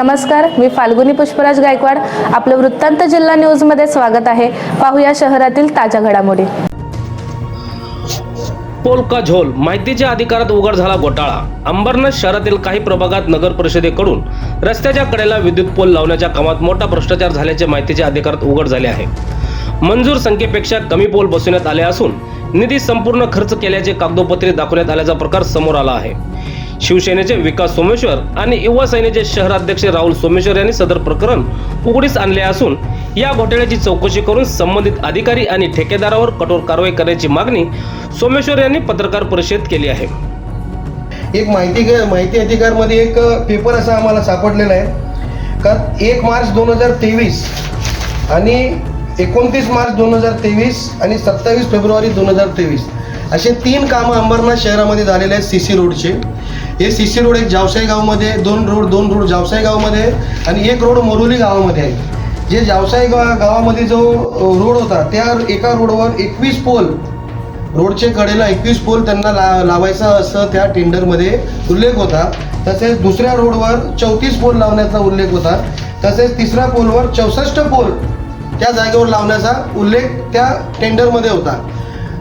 नमस्कार मी फाल्गुनी पुष्पराज गायकवाड. आपलं वृत्तांत जिल्हा न्यूजमध्ये स्वागत आहे. पाहूया शहरातील ताज्या घडामोडी. पोलका झोल? माहितीच्या अधिकारात उघड झाला घोटाळा. अंबरनाथ शहरातील काही प्रभागात नगर परिषदेकडून रस्त्याच्या कडेला विद्युत पोल लावण्याच्या कामात मोठा भ्रष्टाचार झाल्याचे माहितीच्या अधिकारात उघड झाले आहे. मंजूर संख्येपेक्षा कमी पोल बसवण्यात आले असून निधी संपूर्ण खर्च केल्याचे कागदोपत्री दाखवण्यात आल्याचा प्रकार समोर आला आहे. शिवसेनेचे विकास सोमेश्वर आणि युवा सेनेचे शहराध्यक्ष राहुल सोमेश्वर यांनी सदर प्रकरण उघडीस आणले असून या घोटाळ्याची चौकशी करून संबंधित अधिकारी आणि ठेकेदारावर कठोर कारवाई करण्याची मागणी सोमेश्वर यांनी पत्रकार परिषदेत केली आहे. एक माहिती माहिती अधिकारमध्ये एक पेपर असा आम्हाला सापडलेला आहे. का एक मार्च दोन हजार तेवीस आणि एकोणतीस मार्च दोन हजार तेवीस आणि सत्तावीस फेब्रुवारी दोन हजार तेवीस असे तीन कामं अंबरनाथ शहरामध्ये झालेले आहेत सी सी रोडचे हे सी सी रोड एक जावसाई गावमध्ये दोन रोड दोन रोड जावसाई गावमध्ये आणि एक रोड मोरोली गावामध्ये आहे. जे जावसाई गाव गावामध्ये जो रोड होता त्या एका रोडवर एकवीस पोल रोडचे कडेला एकवीस पोल त्यांना ला लावायचा असं त्या टेंडरमध्ये उल्लेख होता. तसेच दुसऱ्या रोडवर चौतीस पोल लावण्याचा उल्लेख होता. तसेच तिसऱ्या पोलवर चौसष्ट पोल त्या जागेवर लावण्याचा उल्लेख त्या टेंडरमध्ये होता.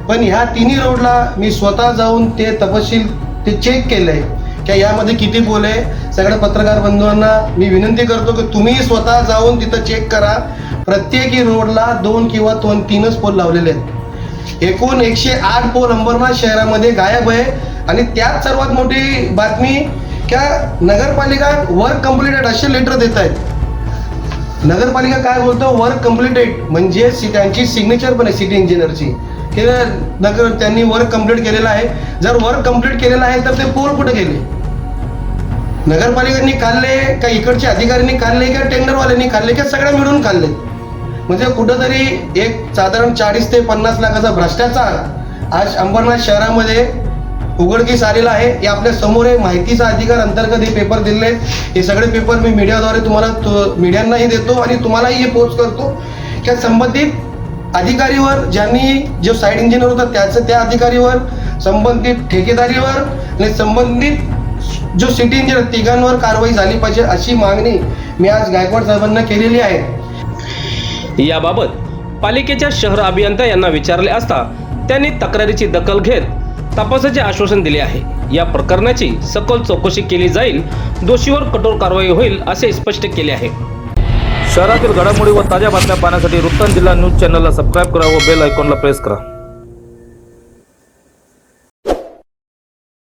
पण ह्या तिन्ही रोडला मी स्वतः जाऊन ते तपशील ते चेक केलं आहे की यामध्ये किती पोल आहे? सगळ्या पत्रकार बंधूंना मी विनंती करतो की तुम्ही स्वतः जाऊन तिथं चेक करा. प्रत्येकी रोडला दोन किंवा दोन तीनच पोल लावलेले आहेत. एकूण एकशे आठ पोल अंबरनाथ शहरामध्ये गायब आहे. आणि त्यात सर्वात मोठी बातमी क्या नगरपालिका वर्क कम्प्लिटेड असे लेटर देत आहेत. नगरपालिका काय बोलतो? वर्क कम्प्लिटेड म्हणजे त्यांची सिग्नेचर पण आहे सिटी इंजिनियरची नगर त्यांनी वर्क कंप्लीट केलेलं आहे. जर वर्क कंप्लीट केलेलं आहे तर ते पोल कुठे गेले? नगरपालिकांनी खाल्ले का इकडच्या अधिकाऱ्यांनी खाल्ले का टेंडरवाल्यांनी खाल्ले का सगळ्या मिळून खाल्ले? म्हणजे कुठंतरी एक साधारण चाळीस ते पन्नास लाखाचा भ्रष्टाचार आज अंबरनाथ शहरामध्ये उघडकीस आलेला आहे. हे आपल्यासमोर आहे. माहितीचा अधिकार अंतर्गत हे पेपर दिलेले आहेत. हे सगळे पेपर मी मीडियाद्वारे तुम्हाला मीडियांनाही देतो आणि तुम्हालाही हे पोस्ट करतो. की संबंधित अधिकारीवर ज्यांनी जो साईड इंजिनियर होता त्याचं त्या अधिकारीवर संबंधित ठेकेदारीवर आणि संबंधित जो सिटी इंजिनियर तिघांवर कारवाई झाली पाहिजे अशी मागणी मी आज गायकवाड साहेबांना केलेली आहे. याबाबत पालिकेच्या शहर अभियंता यांना विचारले असता त्यांनी तक्रारीची दखल घेत तपासाचे आश्वासन दिले आहे. या प्रकरणाची सखोल चौकशी केली जाईल दोषीवर कठोर कारवाई होईल असे स्पष्ट केले आहे. शहरातील घडामोडी व ताज्या बातम्या पाहण्यासाठी वृत्तांत जिल्हा न्यूज चॅनलला सबस्क्राईब करा व बेल आयकॉनला प्रेस करा.